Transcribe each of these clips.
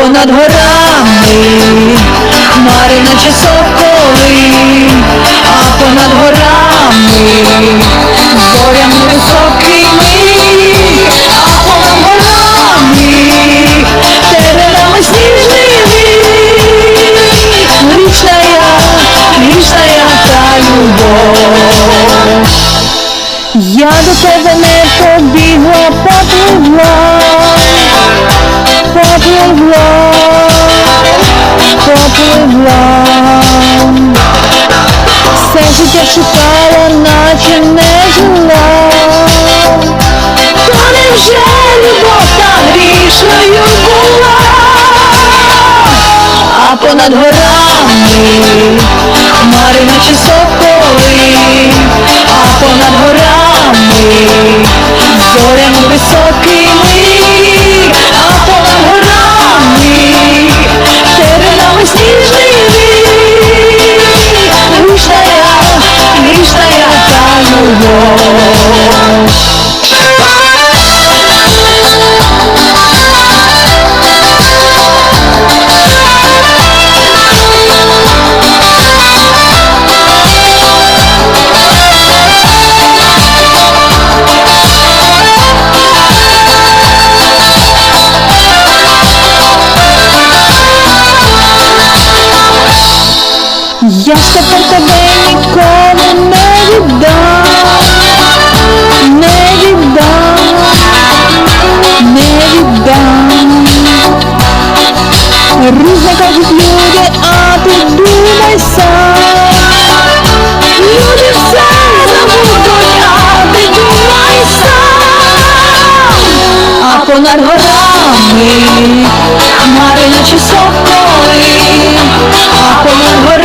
понад горами, хмари наче соколи, а понад горами, зорями високими, а понад горами, теренами сніжними, грішная, грішная та любов. Я до тебе не побігла, попливла, попливла, попливла. Все життя шукала, наче не жила. Та невже любов так грішною була? А понад горами хмари наче соколи, а понад горами зорями високими, Різне кажуть люди, а ти думай сам. Люди все забудуть, а ти думай сам. А понад горами хмари наче соколи, а понад горами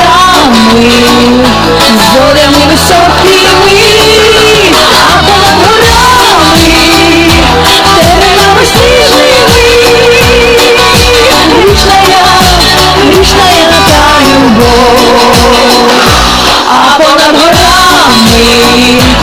а понад горами.